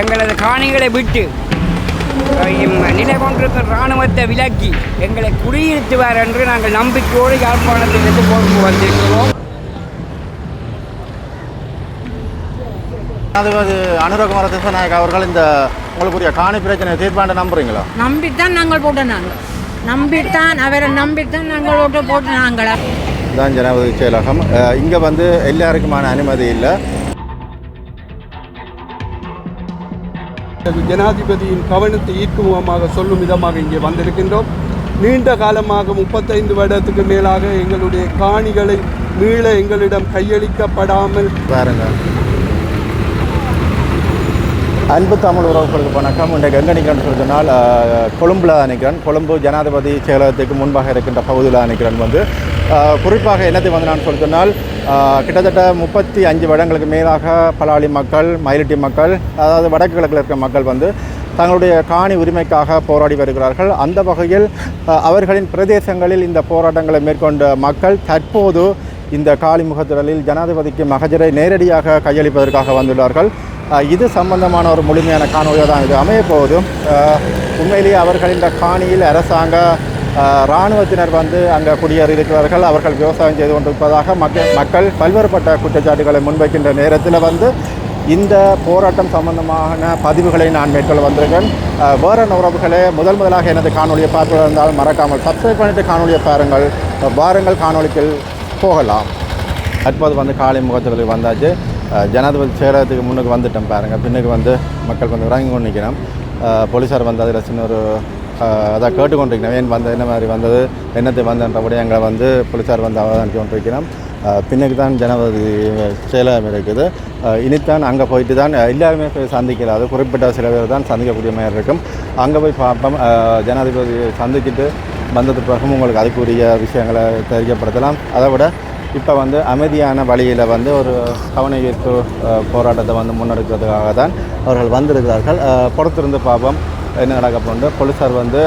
எங்களது காணிகளை விட்டு நிலை கொண்டிருக்கிற இராணுவத்தை விலக்கி எங்களை குடியிருத்துவார் என்று நாங்கள் நம்பிக்கையோடு யாழ்ப்பாணத்திலிருந்து போக்கு வந்திருக்கிறோம். ஜனாதிபதி அனுரகுமார திசநாயக் அவர்கள் இந்த உங்களுக்குரிய காணி பிரச்சனையை தீர்ப்பாண்ட நம்புறீங்களா? நம்பித்தான் நாங்கள் போட்ட நாங்கள் நம்பித்தான் அவரை நம்பித்தான் நாங்கள் ஓட்டு போட்டு நாங்களா. இதுதான் ஜனாதிபதி செயலகம். இங்கே வந்து எல்லாருக்குமான அனுமதி இல்லை. ஜனாதிபதியின் கவனத்தை ஈர்க்கும் விதமாக சொல்லும் விதமாக இங்கே வந்திருக்கின்றோம். நீண்ட காலமாக முப்பத்தைந்து வருடத்துக்கு மேலாக எங்களுடைய காணிகளை மீள எங்களிடம் கையளிக்கப்படாமல் பாருங்க. அன்பு தமிழ் உறவுகளுக்கு வணக்கம். இன்றைக்கு எங்கே நிற்கிறேன்னு சொல்லி சொன்னால் அஹ், கொழும்புல நிற்கிறேன் கொழும்பு ஜனாதிபதி செயலகத்துக்கு முன்பாக இருக்கின்ற பகுதியில் நிற்கிறேன் வந்து குறிப்பாக என்னத்தை வந்து நான் சொல்லி சொன்னால் கிட்டத்தட்ட முப்பத்தி அஞ்சு வருடங்களுக்கு மேலாக பலாளி மக்கள் மயிலிட்டி மக்கள் அதாவது வடக்கு கிழக்கில் இருக்கிற மக்கள் வந்து தங்களுடைய காணி உரிமைக்காக போராடி வருகிறார்கள். அந்த வகையில் அவர்களின் பிரதேசங்களில் இந்த போராட்டங்களை மேற்கொண்ட மக்கள் தற்போது இந்த காளிமுகத்திடலில் ஜனாதிபதிக்கு மகஜரை நேரடியாக கையளிப்பதற்காக வந்துள்ளார்கள். இது சம்பந்தமான ஒரு முழுமையான காணொலியாக தான் இது அமையப் உண்மையிலேயே அவர்கள் இந்த காணியில் அரசாங்க இராணுவத்தினர் வந்து அங்கே குடியேறியிருக்கிறார்கள். அவர்கள் விவசாயம் செய்து கொண்டிருப்பதாக மக்கள் மக்கள் பல்வேறுபட்ட குற்றச்சாட்டுகளை முன்வைக்கின்ற நேரத்தில் வந்து இந்த போராட்டம் சம்பந்தமான பதிவுகளை நான் மேற்கொள்ள வந்திருக்கேன். வேற உறவுகளே முதல் முதலாக எனது காணொலியை பார்த்து இருந்தால் மறக்காமல் சப்ஸ்கிரைப் பண்ணிட்டு காணொலியை பாருங்கள். வாருங்கள் காணொலிக்கு போகலாம். தற்போது வந்து காலை முகத்தில் வந்தாச்சு. ஜனாதிபதி சேரத்துக்கு முன்னுக்கு வந்துட்டோம் பாருங்கள் பின்னுக்கு வந்து மக்கள் வந்து இறங்கி கொண்டு நிற்கிறோம் போலீஸார் வந்து அதில் சின்ன ஒரு அதான் கேட்டுக்கொண்டிருக்கிறோம் ஏன் வந்த என்ன மாதிரி வந்தது என்னத்தை வந்தன்றபடி எங்களை வந்து போலீஸார் வந்து அவதானித்து கொண்டிருக்கிறோம் பின்னுக்கு தான் ஜனவரி செயலகம் இருக்குது. இனித்தான் அங்கே போயிட்டு தான் எல்லாருமே போய் சந்திக்கிறாது குறிப்பிட்ட சில பேர் தான் சந்திக்கக்கூடிய மாதிரி இருக்கும். அங்கே போய் பார்ப்போம் ஜனாதிபதி சந்திக்கிட்டு வந்தது பிறகும் உங்களுக்கு அதுக்குரிய விஷயங்களை தெரியப்படுத்தலாம் அதை விட இப்போ வந்து அமைதியான வழியில் வந்து ஒரு கவன ஈர்ப்பு போராட்டத்தை வந்து முன்னெடுக்கிறதுக்காக தான் அவர்கள் வந்திருக்கிறார்கள். பொறுத்திருந்து பார்ப்போம் என்ன நடக்க போகுது போலீஸார் வந்து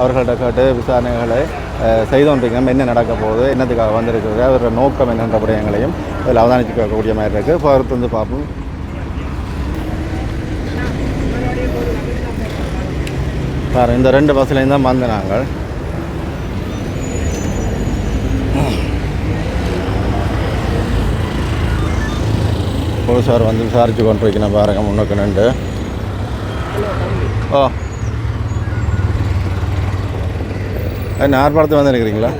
அவர்கள்ட்ட கேட்டு விசாரணைகளை செய்து கொண்டிருக்கணும் என்ன நடக்க போகுது என்னத்துக்காக வந்திருக்கிறது அவரோட நோக்கம் என்னன்ற விடயங்களையும் இதில் அவதானித்து கேட்கக்கூடிய மாதிரி இருக்குது பொறுத்திருந்து பார்ப்போம். சார் இந்த ரெண்டு பஸ்லேயும் தான் வந்து நாங்கள். போலீஸார் வந்து விசாரித்து கொண்டிருக்கணும் பாருங்க முன்னுக்கு நின்று. ஓ. என்ன ஆர்ப்பாட்டத்தை வந்து இருக்கிறீங்களா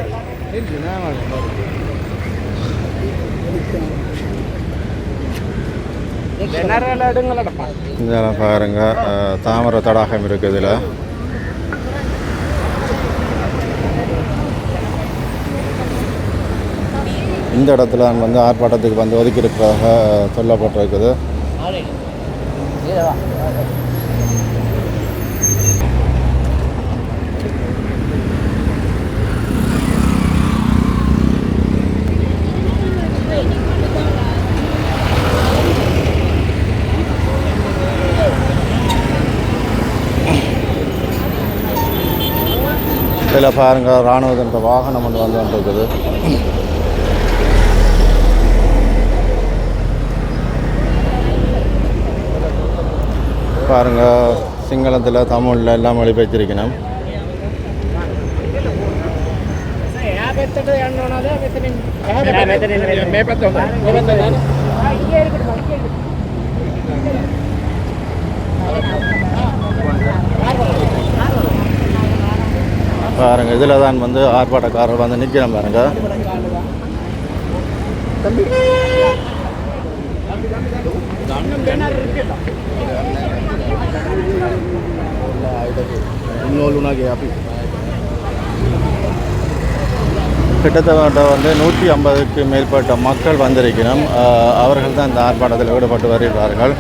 இந்த பாருங்க. தாமர தாமரை தடாகம் இருக்குது இதில். இந்த இடத்துல வந்து ஆர்ப்பாட்டத்துக்கு வந்து ஒதுக்கி இருக்கிறதாக சொல்லப்பட்டிருக்குது. இதில் பாருங்க இராணுவத்தின் வாகனம் ஒன்று வந்து வந்துருக்குது பாருங்க சிங்களத்தில் தமிழில் எல்லாம் மொழிபெயர்த்திருக்கணும் பாருங்க இதில் தான் வந்து. ஆர்ப்பாட்டக்காரர் வந்து நிற்கிறேன் பாருங்க. இன்னொன்று அப்படி கிட்டத்தட்ட வந்து நூற்றி ஐம்பதுக்கு மேற்பட்ட மக்கள் வந்திருக்கணும் அவர்கள் தான் இந்த ஆர்ப்பாட்டத்தில் ஈடுபட்டு வருகிறார்கள்.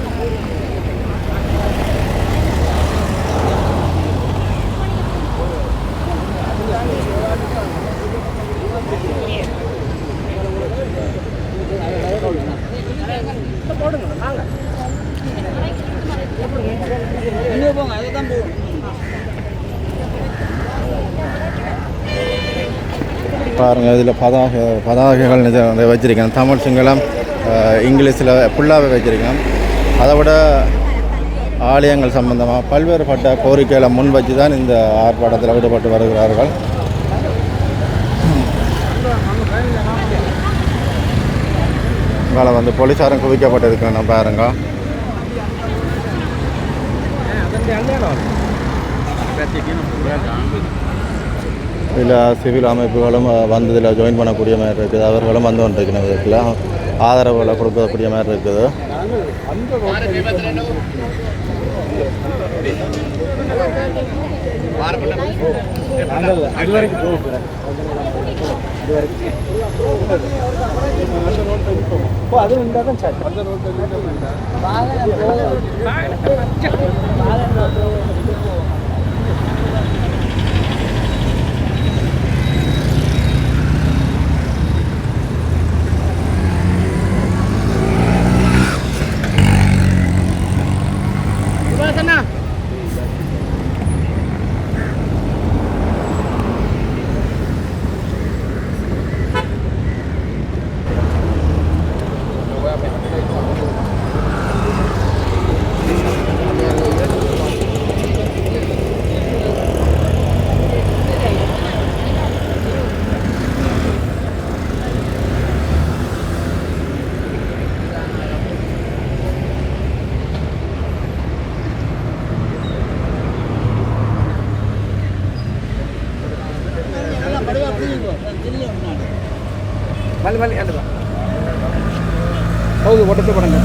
பாருங்கள் இதில் பதாக பதாகைகள் நிறைய வச்சுருக்கேன் வச்சிருக்கேன். தமிழ் சிங்களம் இங்கிலீஷில் ஃபுல்லாகவே வச்சிருக்கேன். அதை விட ஆலயங்கள் சம்பந்தமாக பல்வேறுபட்ட கோரிக்கைகளை முன் வச்சு தான் இந்த ஆர்ப்பாட்டத்தில் ஈடுபட்டு வருகிறார்கள். மேலே வந்து போலீஸாரும் குவிக்கப்பட்டிருக்கணும் பாருங்க. இல்லை சிவில் அமைப்புகளும் வந்ததில் ஜாயின் பண்ணக்கூடிய மாதிரி இருக்குது. அவர்களும் வந்து கொண்டிருக்கிற இதுக்குள்ள. ஆதரவுகளை கொடுக்கக்கூடிய மாதிரி இருக்குது. அது மட்டும் படங்கள்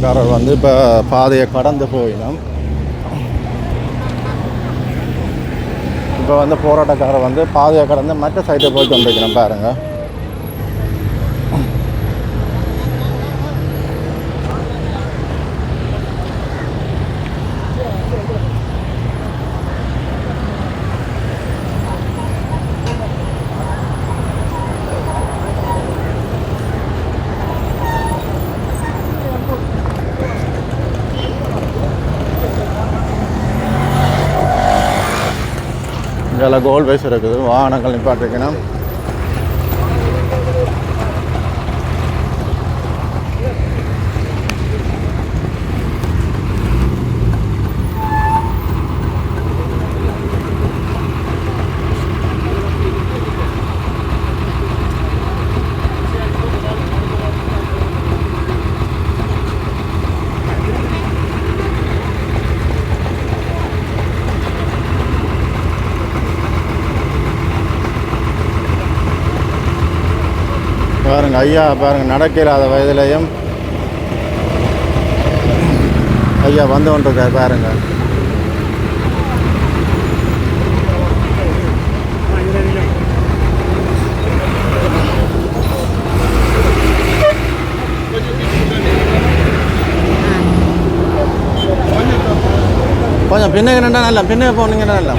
வாகனக்காரர் வந்து இப்போ பாதையை கடந்து போயினோம் இப்போ வந்து போராட்டக்காரர் வந்து பாதையை கடந்து மற்ற சைட்டை போய் கொண்டிருக்கணும் பாருங்கள் இதில் கோல் வைஸ் இருக்குது. வாகனங்கள் நிப்பாட்டிருக்கணும். ஐயா பாருங்க நடக்க இல்லாத வயதிலையும் ஐயா வந்து கொண்டிருக்கார் பாருங்கள். கொஞ்சம் பின்னுக்கு நல்லா பின்னுக்கு போனீங்கன்னா நல்லா.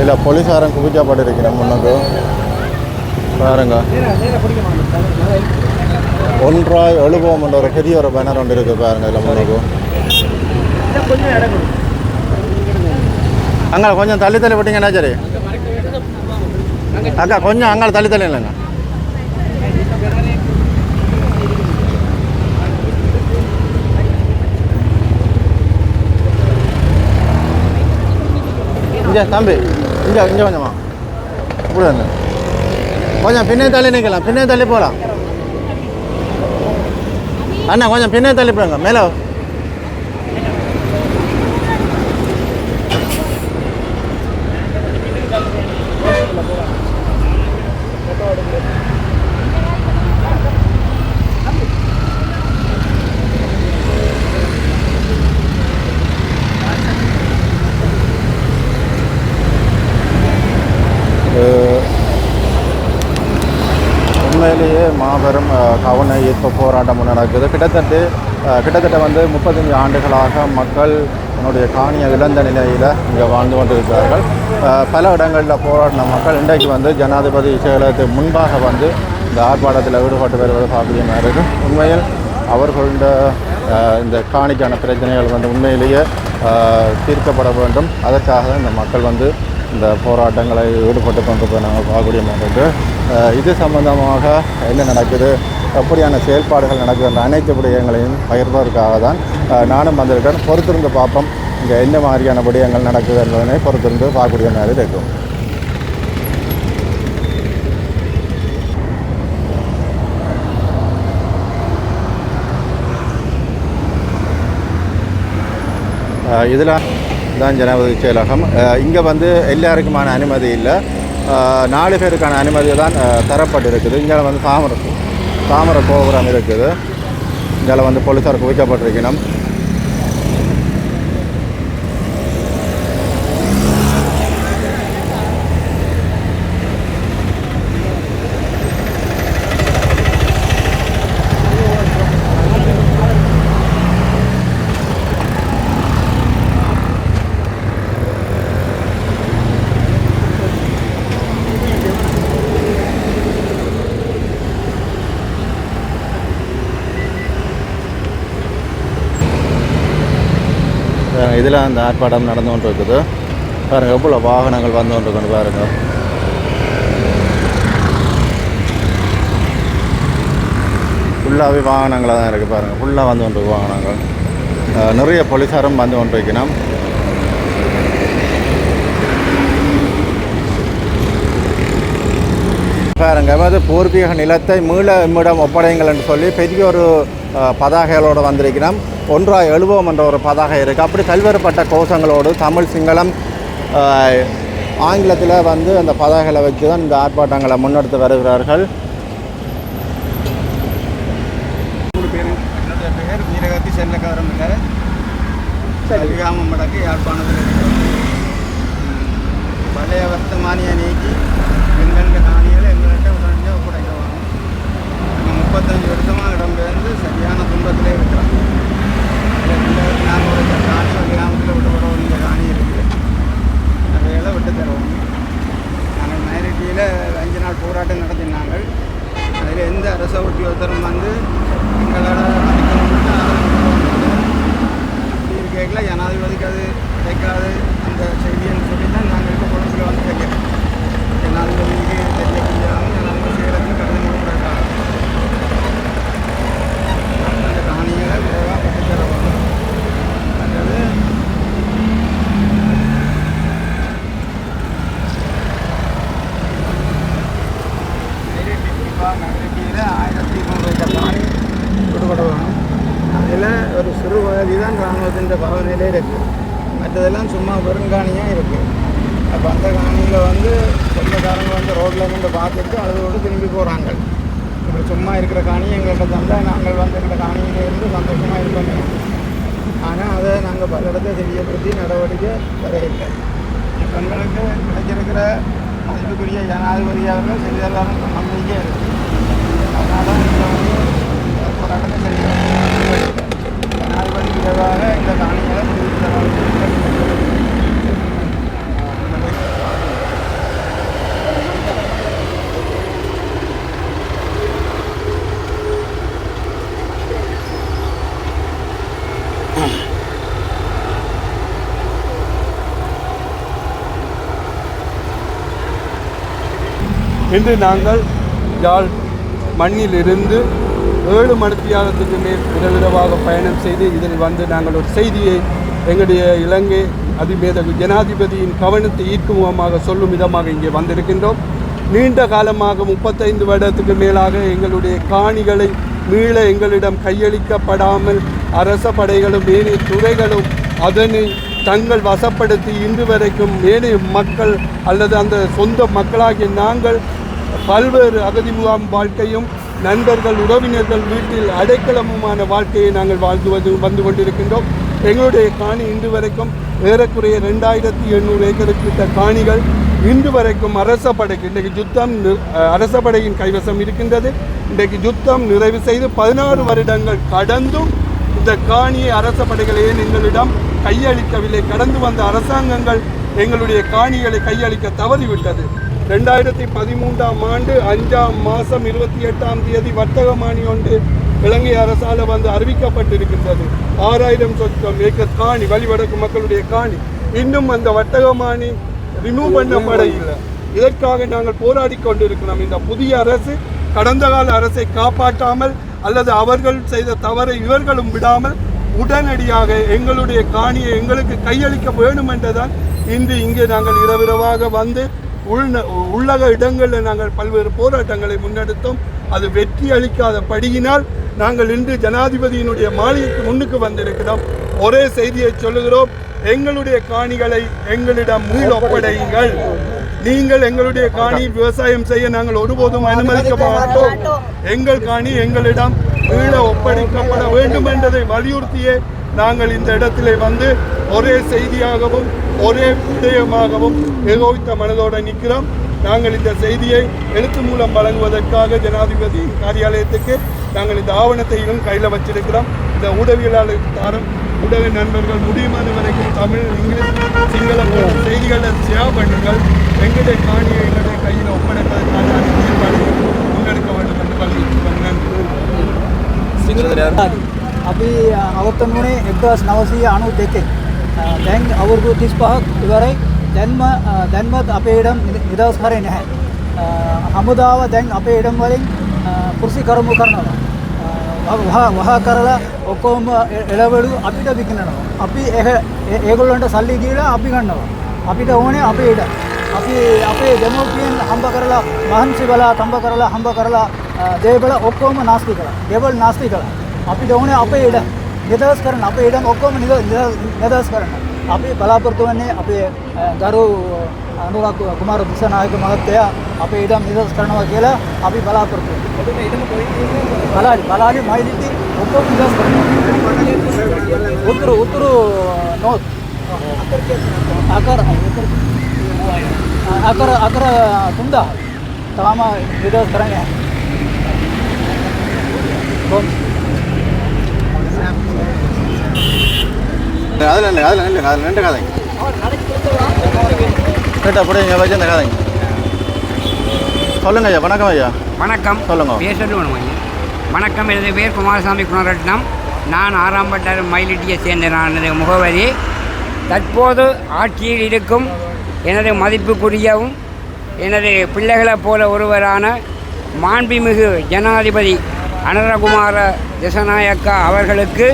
இல்லை போலீஸாரம் குவிக்கப்பட்டிருக்கிறேன் முன்னுக்கு பாருங்க ஒன்றாய் எழுபோம் என்ற ஒரு பெரிய ஒரு பேனர் ஒன்று இருக்குது பாருங்க இதில் முன்னுக்கு அங்கே கொஞ்சம் தள்ளி தள்ளி விட்டீங்கன்னா சரி அக்கா கொஞ்சம் அங்கே தள்ளி தள்ளி இல்லைங்க தம்பி இங்கே இங்கே கொஞ்சமா கூட கொஞ்சம் பின்னே தள்ளி நிற்கலாம் பின்னே தள்ளி போகலாம் அண்ணா கொஞ்சம் பின்னே தள்ளி போடுங்க மேலே உண்மையிலேயே மாபெரும் அஹ், கவன ஈர்ப்பு போராட்டம் ஒன்று நடக்குது. கிட்டத்தட்ட கிட்டத்தட்ட வந்து முப்பத்தஞ்சு ஆண்டுகளாக மக்கள் தன்னுடைய காணியை இழந்த நிலையில் இங்கே வாழ்ந்து கொண்டிருக்கிறார்கள். பல இடங்களில் போராடின மக்கள் இன்றைக்கு வந்து ஜனாதிபதி செயலகத்துக்கு முன்பாக வந்து இந்த ஆர்ப்பாட்டத்தில் ஈடுபட்டு வருவது சாத்தியமாக இருக்குது உண்மையில் அவர்களுடைய இந்த காணிக்கான பிரச்சனைகள் வந்து உண்மையிலேயே தீர்க்கப்பட வேண்டும். அதற்காக இந்த மக்கள் வந்து இந்த போராட்டங்களை ஈடுபட்டு கொண்டு போய் நாங்கள் பார்க்கக்கூடிய மாதிரி இது சம்பந்தமாக என்ன நடக்குது எப்படியான செயல்பாடுகள் நடக்குதுன்ற அனைத்து விடயங்களையும் பகிர்வதற்காக தான் நானும் வந்திருக்கேன். பொறுத்திருந்து பார்ப்போம். இங்கே என்ன மாதிரியான விடயங்கள் நடக்குது என்பதனை பொறுத்திருந்து பார்க்கக்கூடிய மாதிரி இருக்கும் இதில் தான் ஜனாதிபதி செயலகம். இங்கே வந்து எல்லாருக்குமான அனுமதி இல்லை. நாலு பேருக்கான அனுமதி தான் தரப்பட்டு தரப்பட்டிருக்குது. இங்கே வந்து தாமரை தாமரை கோபுரம் இருக்குது. இங்கே வந்து போலீஸார் குவிக்கப்பட்டிருக்கணும் இதில் அந்த ஆர்ப்பாட்டம் நடந்து கொண்டு இருக்குது பாருங்கள் எவ்வளோ வாகனங்கள் வந்து கொண்டு இருக்குது பாருங்கள் ஃபுல்லாகவே வாகனங்களாக தான் இருக்குது பாருங்கள் ஃபுல்லாக வந்து கொண்டு வாகனங்கள். நிறைய போலீஸாரும் வந்து கொண்டு வைக்கணும் பாருங்க அதாவது பூர்வீக நிலத்தை மீள மீடம் ஒப்படைங்கள் என்று சொல்லி பெரிய ஒரு பதாகைகளோடு வந்திருக்கிறோம் ஒன்றாய் எழுவோம் என்ற ஒரு பதாகை இருக்குது அப்படி பல்வேறுபட்ட கோஷங்களோடு தமிழ் சிங்களம் ஆங்கிலத்தில் வந்து அந்த பதாகைகளை வச்சு தான் இந்த ஆர்ப்பாட்டங்களை முன்னெடுத்து வருகிறார்கள். கலிகாமம் வடக்கு யாழ்ப்பாணத்தில் பழைய வர்த்தமானியை நீக்கி எங்கெங்க காணிகளை எங்கள்கிட்ட உடனடியாக ஒப்படைக்கணும் நாங்கள் முப்பத்தஞ்சு வருஷமாக இடம்பெயர்ந்து சரியான துன்பத்திலே இருக்கிறோம். ரெண்டாயிரத்தி நானூறு காணி ஒரு கிராமத்தில் விட்டு வர வேண்டிய காணி இருக்குது அதையெல்லாம் விட்டு தருவோம் நாங்கள் மைரிட்டியில் அஞ்சு நாள் போராட்டம் நடத்தினாங்க அதில் எந்த அரச உத்தியோகத்தரும் வந்து எங்களால் மதிக்கணும்னு அப்படி இருக்கையில் ஜனாதிபதிக்கு அது கிடைக்காது அந்த செய்தின்னு சொல்லி தான் நாங்கள் இப்போ கொழும்பில் வந்து கேட்கிறோம் ஜனாதிபதிக்கு தெரிய முடியாமல் ஜனாதிபதி சேலத்தில் கடிதம் கொடுக்குறாங்க அந்த காணிகளை விரைவாக பெற்றுத்தரணும் அல்லது நகரட்டியில் ஆயிரத்தி நூறு ஏக்கர் காணி விடுபடுவாங்க அதில் ஒரு சிறு பகுதி தான் இராணுவத்தின் பாவனையிலே இருக்குது மற்றதெல்லாம் சும்மா பெருங்காணியாக இருக்குது அப்போ அந்த காணியில் வந்து சொந்தக்காரங்க வந்து ரோட்டில் இருந்து பார்த்துட்டு அதோடு திரும்பி போகிறாங்க இப்படி சும்மா இருக்கிற காணி எங்கள்கிட்ட தந்தால் நாங்கள் வந்து இருக்கிற காணியில இருந்து சந்தோஷமாக இருப்போம். ஆனால் அதை நாங்கள் பல இடத்த தெரியப்படுத்தி நடவடிக்கை தரையில்லை பெண்களுக்கு எங்களுக்கு கிடைச்சிருக்கிற மதிப்புக்குரிய ஜனாதிபதி அவர்கள் செய்தாலும் நம்பிக்கை இருக்குது அதனால் இந்த வந்து போராட்டத்தை செய்கிறோம் ஜனாதிபதி விரைவாக இந்த காணிகளை முடிவு தர இன்று நாங்கள் யாழ் மண்ணிலிருந்து ஏழு மணித்தியாலத்துக்கு மேல் விதவிதமாக பயணம் செய்து இதில் வந்து நாங்கள் ஒரு செய்தியை எங்களுடைய இலங்கை அதிபேத ஜனாதிபதியின் கவனத்தை ஈர்க்கும் முகமாக சொல்லும் விதமாக இங்கே வந்திருக்கின்றோம். நீண்ட காலமாக முப்பத்தைந்து வருடத்துக்கு மேலாக எங்களுடைய காணிகளை மீள எங்களிடம் கையளிக்கப்படாமல் அரச படைகளும் ஏனைய துறைகளும் அதனை தங்கள் வசப்படுத்தி இன்று வரைக்கும் ஏனைய மக்கள் அல்லது அந்த சொந்த மக்களாகிய நாங்கள் பல்வேறு அகதி முகாம் வாழ்க்கையும் நண்பர்கள் உறவினர்கள் வீட்டில் அடைக்கலமுமான வாழ்க்கையை நாங்கள் வாழ்ந்து வந்து வந்து கொண்டிருக்கின்றோம். எங்களுடைய காணி இன்று வரைக்கும் ஏறக்குறைய ரெண்டாயிரத்தி எண்ணூறு ஏக்கருக்கு காணிகள் இன்று வரைக்கும் அரச படைக்கு இன்றைக்கு யுத்தம் அரச படையின் கைவசம் இருக்கின்றது. இன்றைக்கு யுத்தம் நிறைவு செய்து பதினாறு வருடங்கள் கடந்தும் இந்த காணியை அரச படைகள் ஏன் எங்களிடம் கையளிக்கவில்லை. கடந்து வந்த அரசாங்கங்கள் எங்களுடைய காணிகளை கையளிக்க தவறிவிட்டது. ரெண்டாயிரத்தி பதிமூன்றாம் ஆண்டு அஞ்சாம் மாதம் இருபத்தி எட்டாம் தேதி வர்த்தகமானி ஒன்று இலங்கை அரசால் வந்து அறிவிக்கப்பட்டிருக்கின்றது. ஆறாயிரம் சொச்சம் ஏக்கர் காணி வழிவடக்கு மக்களுடைய காணி. இன்னும் அந்த வர்த்தகமானி ரிமூவ் பண்ணப்பட இல்லை இதற்காக நாங்கள் போராடி கொண்டிருக்கிறோம். இந்த புதிய அரசு கடந்த கால அரசை காப்பாற்றாமல் அல்லது அவர்கள் செய்த தவறை இவர்களும் விடாமல் உடனடியாக எங்களுடைய காணியை எங்களுக்கு கையளிக்க வேண்டும் என்றுதான் இன்று இங்கே நாங்கள் இரவிரவாக வந்து உள்ந உள்ளக இடங்களில் நாங்கள் பல்வேறு போராட்டங்களை முன்னெடுத்தோம். அது வெற்றி அளிக்காத படியினால் நாங்கள் இன்று ஜனாதிபதியினுடைய மாளிகைக்கு முன்னுக்கு வந்திருக்கிறோம். ஒரே செய்தியை சொல்லுகிறோம். எங்களுடைய காணிகளை எங்களிடம் மீள் ஒப்படையுங்கள். நீங்கள் எங்களுடைய காணியில் விவசாயம் செய்ய நாங்கள் ஒருபோதும் அனுமதிக்க மாட்டோம். எங்கள் காணி எங்களிடம் மீள ஒப்படைக்கப்பட வேண்டும் என்பதை வலியுறுத்தியே நாங்கள் இந்த இடத்திலே வந்து ஒரே செய்தியாகவும் ஒரே விடயமாகவும் ஏகோபித்த மனதோடு நிற்கிறோம். நாங்கள் இந்த செய்தியை எழுத்து மூலம் வழங்குவதற்காக ஜனாதிபதி காரியாலயத்துக்கு நாங்கள் இந்த ஆவணத்தையும் கையில் வச்சிருக்கிறோம். இந்த ஊடகவியலாளர் தாரம் ஊடக நண்பர்கள் முடியுமான வரைக்கும் தமிழ் இங்கிலீஷ் சிங்கள செய்திகளை ஷேர் பண்ணுங்கள். எங்களுடைய காணியை எங்களுடைய கையில் ஒப்படைப்பதற்கான தீர்மானம் முன்னெடுக்க வேண்டும் என்று வலியுறுத்துகிறோம். நன்றி. අපි අවත්තනුනේ එක්දස් නවසය අනු දෙකෙන් දැන් අවුරුදු තිස් පහක් ඉවරයි දැන්ම දැන්වත් අපේ ඉඩම් නිදවස් කරේ නැහැ. හමුදාව දැන් අපේ ඉඩම් වලින් පුරුසි කරමු කරනවා. වහ වහ කරලා ඔක්කෝම එළවලු අපිට විකිනනවා. අපි ඒගොල්ලන්ට සල්ලි දීලා අපි ගන්නවා. අපිට ඕනේ අපේ ඉඩ. අපි අපේ දෙමෝපියන් හම්බ කරලා මහන්සි බලා තම්බ කරලා හම්බ කරලා දේබල ඔක්කෝම නාස්ති කළා. ගෙවල් නාස්ති කළා. අපිට ඕනේ අපේ ඉඩ නිදහස් කරන්න අපේ ඉඩම් ඔක්කොම නිද- නිද- නිදහස් කරන්න. අපි බලාපොරොත්තු වෙන්නේ අපේ අ, ගරු අනුරාග කුමාර දිසානායක මහත්තයා අපේ ඉඩම් නිදහස් කරනවා කියලා අපි බලාපොරොත්තු වෙනවා. බලාලි බලාලි මයිලිටි ඔක්කොම නිදහස් කරනවා. උතුරු උතුරු නෝත් අකර අකර අකර තුන්දා තාම නිදහස් කරන්නේ නැහැ. බොම් அதில் இல்லை அதில் இல்லைங்க அதில் ரெண்டு கதைங்க. கேட்டு அப்படியே இங்கே வச்சு அந்த கதைங்க. சொல்லுங்க ஐயா வணக்கம் ஐயா. வணக்கம். சொல்லுங்க. வேணும் ஐயா வணக்கம் எனது பேர் குமாரசாமி குணரட்னம். நான் ஆறாம் பட்டார் மயிலிட்டியை சேர்ந்த நான் எனது முகவரி. தற்போது ஆட்சியில் இருக்கும் எனது மதிப்புக்குரியவும் எனது பிள்ளைகளைப் போல ஒருவரான மாண்புமிகு ஜனாதிபதி அனரகுமார திசநாயக்கா அவர்களுக்கு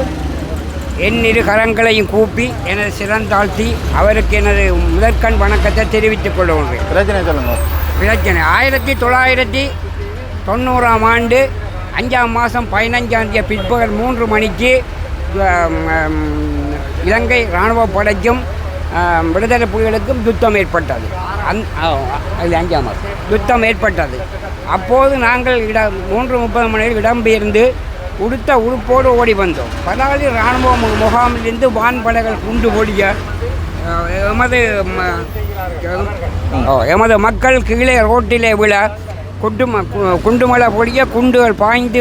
என் இரு கரங்களையும் கூப்பி எனது சிறந்தாழ்த்தி அவருக்கு எனது முதற்கண் வணக்கத்தை தெரிவித்துக் கொள்கிறேன். பிரச்சனை சொல்லுங்க. பிரச்சனை. ஆயிரத்தி தொள்ளாயிரத்தி தொண்ணூறாம் ஆண்டு அஞ்சாம் மாதம் பதினஞ்சாம் தேதி பிற்பகல் மூன்று மணிக்கு இலங்கை இராணுவ படைக்கும் விடுதலை புலிகளுக்கும் யுத்தம் ஏற்பட்டது. அந் அது அஞ்சாம் மாதம். யுத்தம் ஏற்பட்டது. அப்போது நாங்கள் இட மூன்று முப்பது மணியில் இடம்பெயர்ந்து உடுத்த உடுப்போடு ஓடி வந்தோம். பலாலி இராணுவ முகாமிலிருந்து வான்படைகள் குண்டு ஓடிய எமது எமது மக்கள் கீழே ரோட்டிலே விழ குண்டும கு- குண்டுமலை பொடிய குண்டுகள் பாய்ந்து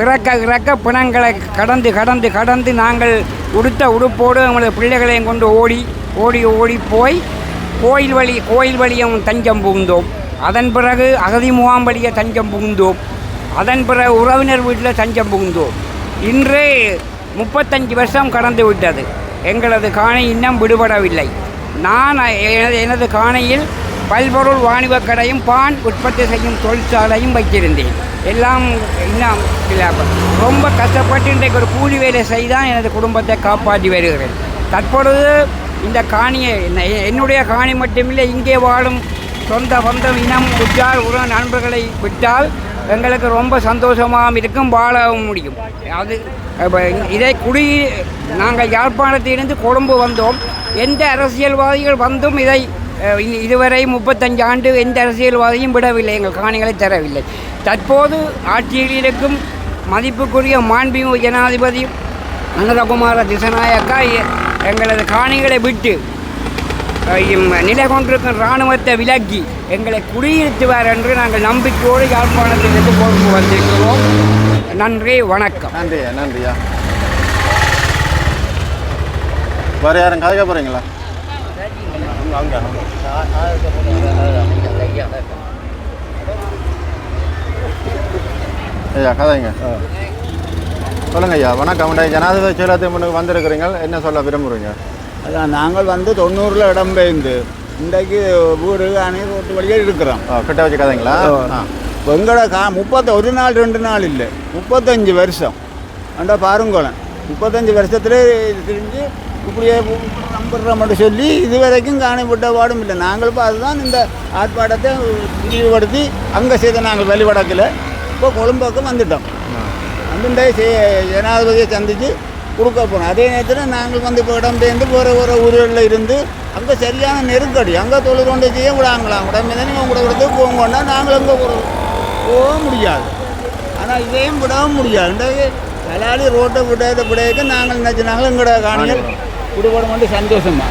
இறக்க இறக்க பிணங்களை கடந்து கடந்து கடந்து நாங்கள் உடுத்த உடுப்போடு எமது பிள்ளைகளையும் கொண்டு ஓடி ஓடி ஓடி போய் கோயில் வழி கோயில் வழியும் தஞ்சம் புகுந்தோம். அதன் பிறகு அகதி முகாம் வழியே தஞ்சம் புகுந்தோம். அதன் பிறகு உறவினர் வீட்டில் தஞ்சம் புகுந்தோம் இன்று முப்பத்தஞ்சு வருஷம் கடந்து விட்டது. எங்களது காணி இன்னும் விடுபடவில்லை. நான் எனது எனது காணியில் பல்பொருள் வாணிபக் கடையும் பான் உற்பத்தி செய்யும் தொழிற்சாலையும் வைத்திருந்தேன். எல்லாம் இன்னும் ரொம்ப கஷ்டப்பட்டு இன்றைக்கு ஒரு கூலி வேலை செய்தான் எனது குடும்பத்தை காப்பாற்றி வருகிறேன். தற்பொழுது இந்த காணியை என்னுடைய காணி மட்டுமில்லை இங்கே வாழும் சொந்த பந்தம் இனம் உற்றார் உற நண்பர்களை விட்டால் எங்களுக்கு ரொம்ப சந்தோஷமாகவும் இருக்கும் வாழவும் முடியும். அது இப்போ இதை குடி நாங்கள் யாழ்ப்பாணத்திலிருந்து கொழும்பு வந்தோம். எந்த அரசியல்வாதிகள் வந்தும் இதை இதுவரை முப்பத்தஞ்சு ஆண்டு எந்த அரசியல்வாதியும் விடவில்லை எங்கள் காணிகளை தரவில்லை. தற்போது ஆட்சியில் இருக்கும் மதிப்புக்குரிய மாண்பு ஜனாதிபதி அனந்தகுமார திசநாயக்கா எங்களது காணிகளை விட்டு நிலை கொண்டிருக்கும் இராணுவத்தை விலக்கி எங்களை குடியிருத்துவார் என்று நாங்கள் நம்பிக்கையோடு யாழ்ப்பாணத்திலிருந்து பொறுப்பு வந்திருக்கிறோம் நன்றி வணக்கம். நன்றியா நன்றியா? வேறு யாரும் கதைக்க போகிறீங்களா ஐயா கதைங்க. சொல்லுங்க ஐயா வணக்கம். ஜனாதிபதி முன்னுக்கு வந்திருக்கிறீங்க என்ன சொல்ல விரும்புகிறீங்க அதான் நாங்கள் வந்து தொண்ணூறில் இடம்பெயர்ந்து இன்றைக்கு வீடு அணை ரோட்டு வழியாக இருக்கிறோம். கிட்ட வச்சு கதைங்களா ஆ. எங்களோட கா முப்பத்த ஒரு நாள் ரெண்டு நாள் இல்லை. முப்பத்தஞ்சு வருஷம். அண்டா பாருங்கோளன். முப்பத்தஞ்சு வருஷத்துல தெரிஞ்சு இப்படியே நம்புற மட்டும் சொல்லி இது வரைக்கும் காணப்பட்ட பாடும் இல்லை. நாங்கள் இப்போ அதுதான் இந்த ஆர்ப்பாட்டத்தை விரிவுபடுத்தி அங்கே செய்த நாங்கள் வெளிவடக்கில் இப்போ கொழும்புக்கு வந்துட்டோம். வந்துட்டே ஜனாதிபதியை சந்தித்து கொடுக்க போனோம் அதே நேரத்தில் நாங்கள் வந்து இப்போ இடம்பெயர்ந்து போகிற ஒரு ஊர்களில் இருந்து அங்கே சரியான நெருக்கடி அங்கே தொழில் கொண்டு செய்ய விடாங்களாம். உடம்பே நீங்கள் உங்களோட இடத்துக்கு போங்கோண்டா நாங்கள் அங்கே போக போக முடியாது. ஆனால் இதையும் விடவும் முடியாது. தலாலி ரோட்டை விடாத விடையக்கு நாங்கள் நினச்சினாங்க எங்களோட காணிகள் விடுபட மட்டும் சந்தோஷமா.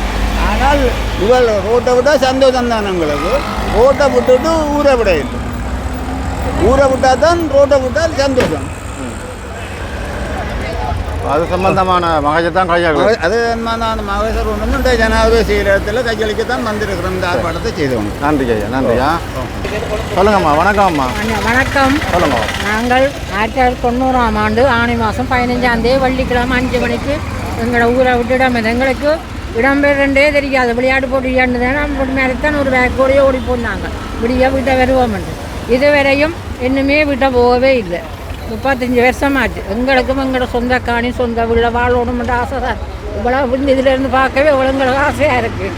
ஆனால் இவள் ரோட்டை விட்டால் சந்தோஷம் தான் எங்களுக்கு. ரோட்டை விட்டுட்டு ஊரை விட இல்லை ஊரை விட்டால் தான் ரோட்டை விட்டால் சந்தோஷம். அது சம்பந்தமான மகஜை தான் கையாளு அது அந்த மகேஸ்வர் ஒன்றும் இந்த ஜனாதிபதி இடத்துல கையளிக்கத்தான் வந்திருக்கிறோம் இந்த ஆர்ப்பாட்டத்தை செய்தவங்க நன்றி ஐயா நன்றியா சொல்லுங்கம்மா வணக்கம்மா வண- வணக்கம் சொல்லுங்க நாங்கள் ஆயிரத்தி தொள்ளாயிரத்தி தொண்ணூறாம் ஆண்டு ஆணி மாதம் பதினஞ்சாம் தேதி வெள்ளிக்கிழமை அஞ்சு மணிக்கு எங்களை ஊரை விட்டுடாம எங்களுக்கு இடம்பெயர்ந்தே தெரியாது விளையாட்டு போட்டு விளையாண்டுதான் மேலத்தான் ஒரு பேக்கோடையே ஓடி போனாங்க விடிய வீட்டை வருவோம் இதுவரையும் இன்னுமே வீட்டை போகவே இல்லை முப்பத்தஞ்சு வருஷமாச்சு. எங்களுக்கும் எங்களோட சொந்த காணி சொந்த வீட வாழணும்ன்ற ஆசை தான். இவ்வளோ வந்து இதுலேருந்து பார்க்கவே இவ்வளோ எங்களுக்கு ஆசையாக இருக்குது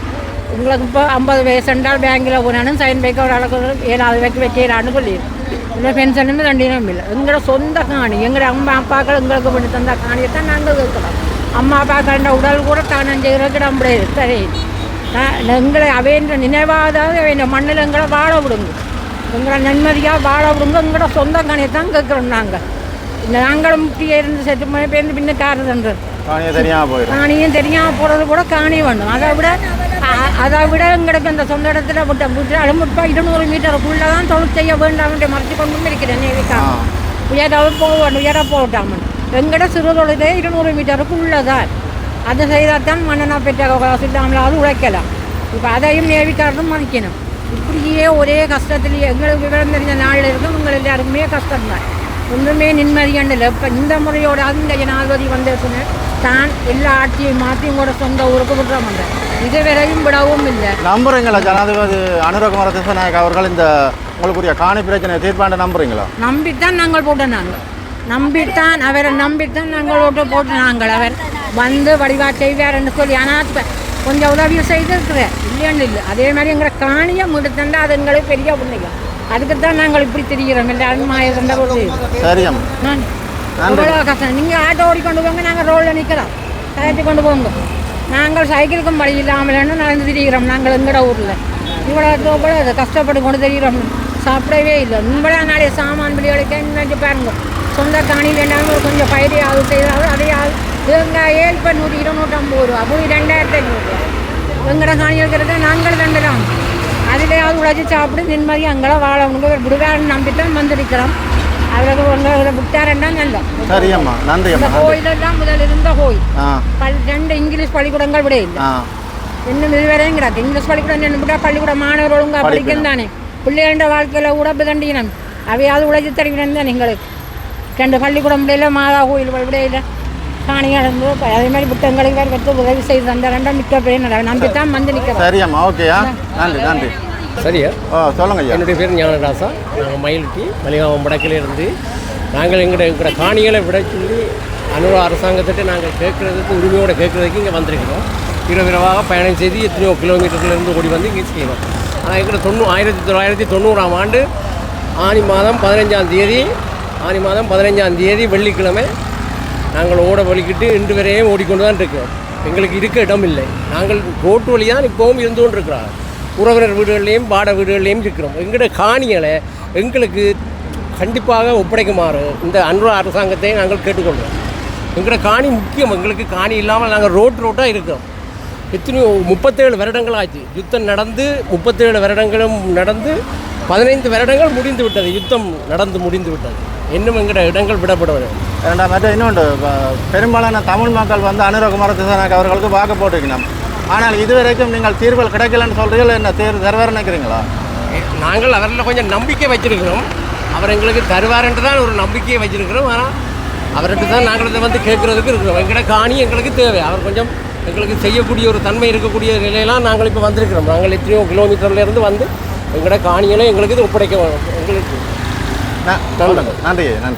உங்களுக்கு இப்போ ஐம்பது வயசு என்றால் பேங்கில் போனாலும் சைன் வைக்க ஒரு அளவுக்கு ஏழாவது வைக்க வைக்கிறான்னு சொல்லிடு இல்லை பென்ஷனும் ரெண்டினும் இல்லை. எங்களோட சொந்த காணி எங்களோட அம்மா அப்பாக்கள் எங்களுக்கு பண்ணி தந்த காணியை தான் நாங்கள் இருக்கிறோம் அம்மா அப்பாக்கள உடல் கூட தானம் செய்கிறதுக்கு நம்மளே தெரியும் எங்களை அவைன்ற நினைவாதாவது அவைன்ற மண்ணில் எங்களை வாழ விடுங்க. எங்களை நிம்மதியாக வாழ விடுங்க. எங்களோட சொந்த காணியை தான் கேட்குறோம் நாங்கள் நாங்களும் முக்கிய இருந்து செட்டு மணி பேருந்து பின்ன போயிடும் காணியும் தெரியாமல் போகிறது கூட காணி வேணும். அதை விட அதை விட எங்களுக்கு அந்த சொந்த இடத்துல விட்ட விட்டாலும் இப்போ இருநூறு மீட்டருக்குள்ளே தான் தொழில் செய்ய வேண்டாம் மறைச்சு கொண்டும் இருக்கிறேன். உயராக போக வேண்டும் உயர போட்டாமல் எங்கட சிறு தொழிலே இருநூறு மீட்டருக்குள்ளே தான் அதை செய்தால் தான் மன்னனா பெற்ற காசு இல்லாமலாவது உழைக்கலாம். இப்போ அதையும் நேவிக்காரனும் மதிக்கணும். இப்படியே ஒரே கஷ்டத்துலேயே எங்களுக்கு விவரம் தெரிஞ்ச நாளில் இருக்கும் உங்கள் எல்லாருக்குமே கஷ்டம்தான் ஒன்றுமே நிம்மதியாண்டில் இப்போ இந்த முறையோட அந்த ஜனாதிபதி வந்ததுன்னு தான் எல்லா ஆட்சியும் மாற்றி கூட சொந்த ஊருக்கு விடுறோம் இதுவரையும் விடவும் இல்லை. நம்புறீங்களா ஜனாதிபதி அனுரகுமார திசநாயக் அவர்கள் இந்த உங்களுக்குரிய காணி பிரச்சனையை தீர்ப்பாண்டு நம்புறீங்களா? நம்பித்தான் நாங்கள் போட்ட நாங்கள் நம்பித்தான் அவரை நம்பித்தான் நாங்கள் ஓட்டு போட்டு நாங்கள் அவர் வந்து வடிவா செய்வார்னு சொல்லி ஆனால் கொஞ்சம் உதவி செய்திருக்கிறேன். இல்லைன்னு இல்லை. அதே மாதிரி எங்களை காணியை முடித்தண்டா அது எங்களுக்கு பெரிய பிள்ளைங்க அதுக்கு தான் நாங்கள் இப்படி தெரிகிறோம். எல்லாரும் மாய சண்டை போட்டு அவ்வளோ கஷ்டம். நீங்கள் ஆட்டோ ஓடிக்கொண்டு போங்க. நாங்கள் ரோட்டில் நிற்கிறோம் கயற்றி கொண்டு போங்க. நாங்கள் சைக்கிளுக்கும் வழி இல்லாமலன்னு நடந்து திரிகிறோம். நாங்கள் எங்கட ஊரில். இவ்வளோ இதை கஷ்டப்பட்டு கொண்டு திரிகிறோம். சாப்பிடவே இல்லை. இவ்வளோ நாளைய சாமான் பிள்ளைகளுக்கு என்ன பாருங்க. சொந்த காணி வேண்டாம் கொஞ்சம் பயிரையாவது செய்தாவது அதையாவது தேங்காயே இப்போ நூற்றி இருநூற்றம்பது ரூபா போய் ரெண்டாயிரத்தி ஐநூறுரூவா எங்கட காணி இருக்கிறத நாங்கள் தண்டுறோம் அதிலேயாவது உழைச்சி சாப்பிட்டு நிம்மதியாக அங்கெல்லாம் வாழணுங்க விடுவாருன்னு நம்பித்தான் வந்திருக்கிறோம். அவருக்கு உங்களை விட்டாரண்டா நல்லா சரியம்மா நன்றி இந்த நன்றி. கோயிலெல்லாம் முதல் இருந்த கோயில். ரெண்டு இங்கிலீஷ் பள்ளிக்கூடங்கள் விட இல்லை. இன்னும் இதுவரையும் கிடக்கு இங்கிலீஷ் பள்ளிக்கூடம் நின்று விட்டா பள்ளிக்கூடம் மாணவர் ஒழுங்கா படிக்கணும் தானே. பிள்ளைகள வாழ்க்கையில் கூட தண்டினம் அவையாவது உழைச்சி தருகிறேன் தான் எங்களுக்கு. ரெண்டு பள்ளிக்கூடம் விடையில மாதா கோயில் விடையில காணி இழந்து அதே மாதிரி புத்தகங்களுக்கு வேறு வச்சு உதவி செய்து தந்த ரெண்டும் மிக்க பேர் நம்பித்தான் வந்து நிற்கிறோம் சரியம்மா ஓகேயா? நன்றி நன்றி. சரியா? ஓ சொல்லுங்க ஐயா. என்னுடைய பேர் ஞானராசா. நாங்கள் மயிலுட்டி மலிகாமம் வடக்கில் இருந்து நாங்கள் எங்களோட எங்களோட காணிகளை விட சொல்லி அனுரா அரசாங்கத்திட்ட நாங்கள் கேட்குறதுக்கு உரிமையோடு கேட்குறதுக்கு இங்கே வந்திருக்கிறோம். இரவு இரவாக பயணம் செய்து எத்தனையோ கிலோமீட்டர்லேருந்து ஓடி வந்து இங்கே செய்வோம். ஆனால் எங்களோட தொண்ணூ ஆயிரத்தி தொள்ளாயிரத்தி தொண்ணூறாம் ஆண்டு ஆனி மாதம் பதினஞ்சாம் தேதி ஆனி மாதம் பதினஞ்சாம் தேதி வெள்ளிக்கிழமை நாங்கள் ஓட வலிக்கிட்டு இன்று வரையும் ஓடிக்கொண்டு தான் இருக்கோம் எங்களுக்கு இருக்க இடம் இல்லை. நாங்கள் ரோட்டு வழி தான் இப்போவும் இருந்து கொண்டு இருக்கிறோம் உறவினர் வீடுகள்லேயும் பாட வீடுகள்லேயும் இருக்கிறோம். எங்களோட காணிகளை எங்களுக்கு கண்டிப்பாக ஒப்படைக்குமாறு இந்த அன்று அரசாங்கத்தை நாங்கள் கேட்டுக்கொள்கிறோம். எங்களோட காணி முக்கியம். எங்களுக்கு காணி இல்லாமல் நாங்கள் ரோட் ரோட்டாக இருக்கிறோம். எத்தனையோ முப்பத்தேழு வருடங்கள் ஆச்சு யுத்தம் நடந்து முப்பத்தேழு வருடங்களும் நடந்து பதினைந்து வருடங்கள் முடிந்து விட்டது. யுத்தம் நடந்து முடிந்து விட்டது. இன்னும் எங்களோட இடங்கள் விடப்படவில்லை. ரெண்டாம் மற்ற இன்னொன்று பெரும்பாலான தமிழ் மக்கள் வந்து அனுரகுமார திசாநாயக் அவர்களுக்கு வாக்கு போட்டிருக்கணும் ஆனால் இதுவரைக்கும் நீங்கள் தீர்வுகள் கிடைக்கலன்னு சொல்றீங்களா என்ன தேர்வு தருவார் நினைக்கிறீங்களா? நாங்கள் அவரில் கொஞ்சம் நம்பிக்கை வச்சிருக்கிறோம். அவர் எங்களுக்கு தருவார்ன்ட்டு தான் ஒரு நம்பிக்கையை வச்சிருக்கிறோம். ஆனால் அவர்கிட்ட தான் நாங்கள் இதை வந்து கேட்குறதுக்கு இருக்கிறோம். எங்கட காணி எங்களுக்கு தேவை. அவர் கொஞ்சம் எங்களுக்கு செய்யக்கூடிய ஒரு தன்மை இருக்கக்கூடிய நிலையெல்லாம் நாங்கள் இப்போ வந்திருக்கிறோம். நாங்கள் எத்தனையோ கிலோமீட்டர்ல இருந்து வந்து எங்கட காணியெல்லாம் எங்களுக்கு இது ஒப்படைக்க எங்களுக்கு நன்றி. நன்றி.